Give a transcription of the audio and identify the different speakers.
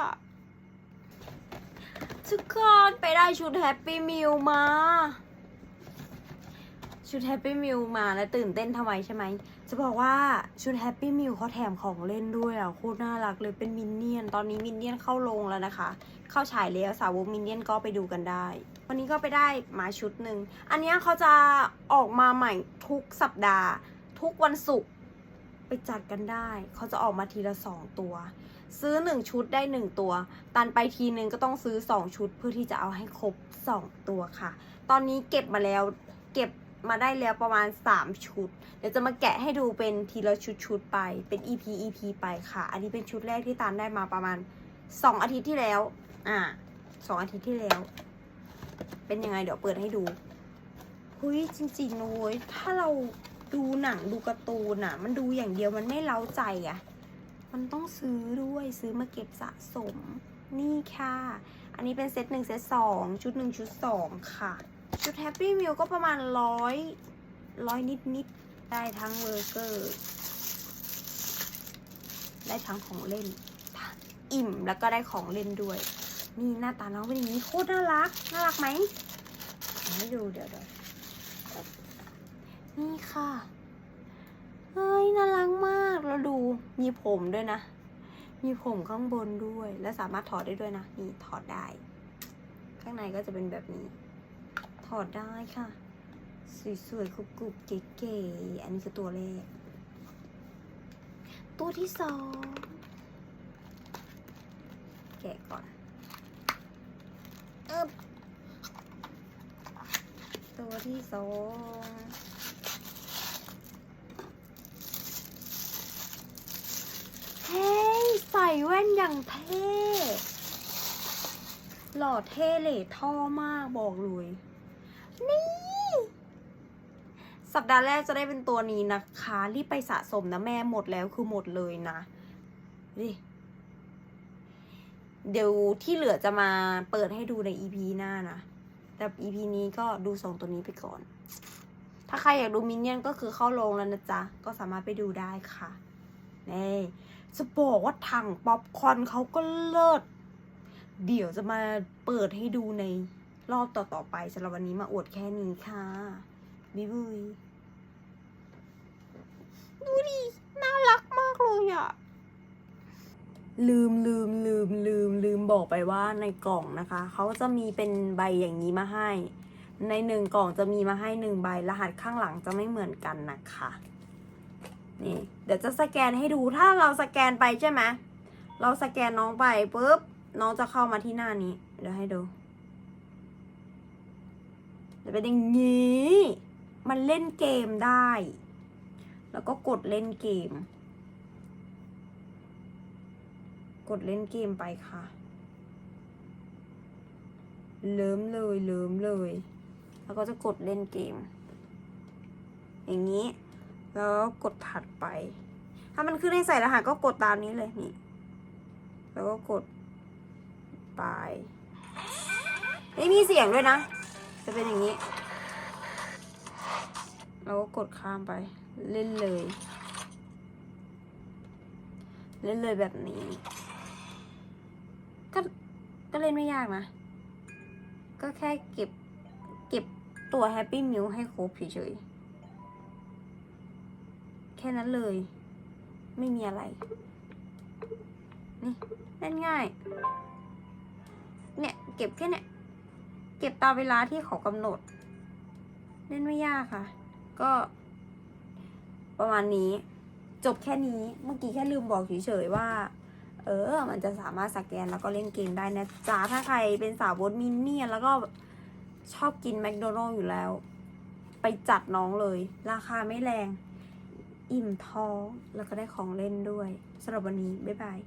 Speaker 1: อะทุกคนไปได้ชุดแฮปปี้มิลมา ชุดแฮปปี้มิลมาแล้วตื่นเต้นทำไมใช่ไหม จะบอกว่าชุดแฮปปี้มิลเขาแถมของเล่นด้วยอะโคตรน่ารักเลยเป็นมินเนี่ยน ตอนนี้มินเนี่ยนเข้าลงแล้วนะคะ เข้าฉายแล้วสาวกมินเนี่ยนก็ไปดูกันได้ วันนี้ก็ไปได้มาชุดหนึ่ง อันนี้เขาจะออกมาใหม่ทุกสัปดาห์ ทุกวันศุกร์ไปจัดกันได้ เขาจะออกมาทีละสองตัว ซื้อหนึ่งชุดได้หนึ่งตัว ตันไปทีนึงก็ต้องซื้อสองชุดเพื่อที่จะเอาให้ครบสองตัวค่ะ ตอนนี้เก็บมาแล้วเก็บมาได้แล้วประมาณ 3 ชุด เดี๋ยวจะมาแกะให้ดูเป็นทีละชุดชุดๆไป เป็น EP EP ไปค่ะ อันนี้เป็นชุดแรกที่ตันได้มาประมาณ 2 อาทิตย์ที่แล้ว อ่าสองอาทิตย์ที่แล้ว เป็นยังไงเดี๋ยวเปิดให้ดูหุยจริงๆนะเว้ยถ้าเราดูหนังดูการ์ตูนอะมันดูอย่างเดียวมันไม่เล้าใจอะ มันต้องซื้อด้วยซื้อมาเก็บสะสม นี่ค่ะ อันนี้เป็นเซตหนึ่งเซตสองชุดหนึ่งชุดสองค่ะ ชุดแฮปปี้มิลก็ประมาณร้อยร้อยนิดนิดได้ทั้งเบอร์เกอร์ ได้ทั้งของเล่น อิ่มแล้วก็ได้ของเล่นด้วย นี่หน้าตาน้องเป็นอย่างนี้โคตรน่ารัก น่ารักไหมเอาให้ดูเดี๋ยวเดี๋ยวนี่ค่ะ เฮ้ยน่ารักมาก แล้วดูมีผมด้วยนะ มีผมข้างบนด้วย และสามารถถอดได้ด้วยนะ นี่ถอดได้ ข้างในก็จะเป็นแบบนี้ ถอดได้ค่ะ สวยๆกรุบๆเก๋ๆอันนี้คือตัวแรก ตัวที่สองแกะก่อนอตัวที่สองเฮ้ย ใส่ แว่นอย่างเท่ หล่อเท่เหล่ท่อมากบอกเลย นี่ สัปดาห์แรกจะได้เป็นตัวนี้นะคะ รีบไปสะสมนะแม่หมดแล้วคือหมดเลยนะดิเดี๋ยวที่เหลือจะมาเปิดให้ดูใน EP หน้านะ แต่ EP นี้ก็ดูสองตัวนี้ไปก่อน ถ้าใครอยากดูมินเนี่ยนก็คือเข้าโรงแล้วนะจ๊ะ ก็สามารถไปดูได้ค่ะนี่ จะบอกว่าถังป๊อปคอนเขาก็เลิศ เดี๋ยวจะมาเปิดให้ดูในรอบต่อๆไปสำหรับวันนี้มาอวดแค่นี้ค่ะบิบุยดูดิน่ารักมากเลยอะลืมลืมลืมลืมลืมบอกไปว่าในกล่องนะคะ เขาจะมีเป็นใบอย่างนี้มาให้ ในหนึ่งกล่องจะมีมาให้หนึ่งใบรหัสข้างหลังจะไม่เหมือนกันนะคะ นี่เดี๋ยวจะสแกนให้ดูถ้าเราสแกนไปใช่ไหมเราสแกนน้องไปปุ๊บน้องจะเข้ามาที่หน้านี้ เดี๋ยวให้ดูจะเป็นอย่างนี้ มันเล่นเกมได้ แล้วก็กดเล่นเกม กดเล่นเกมไปค่ะเริ่มเลยเริ่มเลย แล้วก็จะกดเล่นเกม อย่างนี้ แล้วกดถัดไป ถ้ามันขึ้นให้ใส่รหัสก็กดตามนี้เลยนี่ แล้วก็กดไปไม่มีเสียงด้วยนะ จะเป็นอย่างนี้แล้วก็กดข้ามไป เล่นเลย เล่นเลยแบบนี้ ก็ก็เล่นไม่ยากนะ ก็แค่เก็บ เก็บตัวแฮปปี้มิ l ให้ครบเฉยๆ แค่นั้นเลย ไม่มีอะไร นี่เล่นง่าย เนี่ย เก็บแค่เนี่ย เก็บตามเวลาที่เขากำหนด เล่นไม่ยากค่ะ ก็ ประมาณนี้ จบแค่นี้ เมื่อกี้แค่ลืมบอกเฉยๆว่า เออ มันจะสามารถสแกนแล้วก็เล่นเกมได้นะจ๊ะถ้าใครเป็นสาวบดมินเนี่ยแล้วก็ชอบกินแมคโดนัลล์อยู่แล้ว ไปจัดน้องเลย ราคาไม่แรง อิ่มท้อง แล้วก็ได้ของเล่นด้วยสำหรับวันนี้ บ๊ายบาย